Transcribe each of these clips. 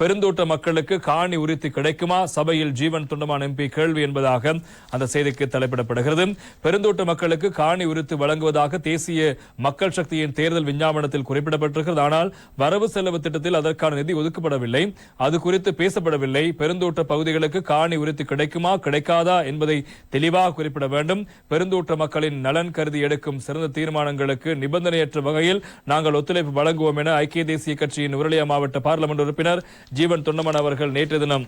பெருந்தோட்ட மக்களுக்கு காணி உரித்து கிடைக்குமா? சபையில் ஜீவன் தொண்டமான் எம்பி கேள்வி என்பதாக அந்த செய்திக்கு தலைப்பிடப்படுகிறது. பெருந்தோட்ட மக்களுக்கு காணி உரித்து வழங்குவதாக தேசிய மக்கள் சக்தியின் தேர்தல் விஞ்ஞாபனத்தில் குறிப்பிடப்பட்டிருக்கிறது. ஆனால் வரவு செலவு திட்டத்தில் அதற்கான நிதி ஒதுக்கப்படவில்லை. அது குறித்து பேசப்படவில்லை. பெருந்தோட்ட பகுதிகளுக்கு காணி உரித்து கிடைக்குமா? கிடைக்காதா என்பதை தெளிவாக குறிப்பிட வேண்டும். பெருந்தோட்ட மக்களின் நலன் கருதி எடுக்கும் சிறந்த தீர்மானங்களுக்கு நிபந்தனையற்ற வகையில் நாங்கள் ஒத்துழைப்பு வழங்குவோம் என ஐக்கிய தேசிய கட்சியின் உருளியா மாவட்ட பார்லமெண்ட் உறுப்பினர் ஜீவன் தொண்டமன் அவர்கள் நேற்று தினம்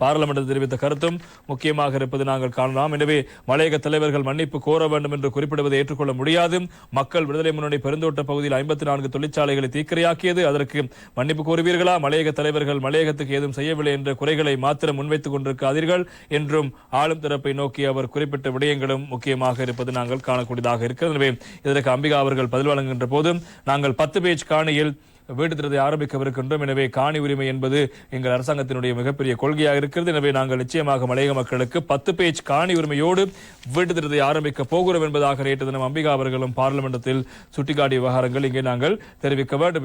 பாராளுமன்றத்தில் தெரிவித்த கருத்தும் முக்கியமாக இருப்பது நாங்கள் காணலாம். எனவே மலையக தலைவர்கள் மன்னிப்பு கோர வேண்டும் என்று குறிப்பிடுவதை ஏற்றுக்கொள்ள முடியாது. மக்கள் விடுதலை முன்னணி பெருந்தோட்ட பகுதியில் ஐம்பத்தி நான்கு தொழிற்சாலைகளை தீக்கிரையாக்கியது. அதற்கு மன்னிப்பு கோருவீர்களா? மலையக தலைவர்கள் மலையகத்துக்கு ஏதும் செய்யவில்லை என்ற குறைகளை மாத்திரம் முன்வைத்துக் கொண்டிருக்காதீர்கள் என்றும் ஆளும் தரப்பை நோக்கி அவர் குறிப்பிட்ட விடயங்களும் முக்கியமாக இருப்பது நாங்கள் காணக்கூடியதாக இருக்கிறது. எனவே இதற்கு அம்பிகா அவர்கள் பதில் வழங்குகின்ற போதும் நாங்கள் பத்து பேஜ் காணியில் வீடு திட்டத்தை ஆரம்பிக்கவிருக்கின்றோம். எனவே காணி உரிமை என்பது எங்கள் அரசாங்கத்தினுடைய மிகப்பெரிய கொள்கையாக இருக்கிறது. எனவே நாங்கள் நிச்சயமாக மலையக மக்களுக்கு பத்து பேஜ் காணி உரிமையோடு வீடு திட்டத்தை ஆரம்பிக்க போகிறோம் என்பதாக நேற்று தினம் அம்பிகா அவர்களும் பார்லிமெண்டத்தில் சுட்டிக்காட்டிய விவகாரங்கள் இங்கே நாங்கள் தெரிவிக்க வேண்டும்.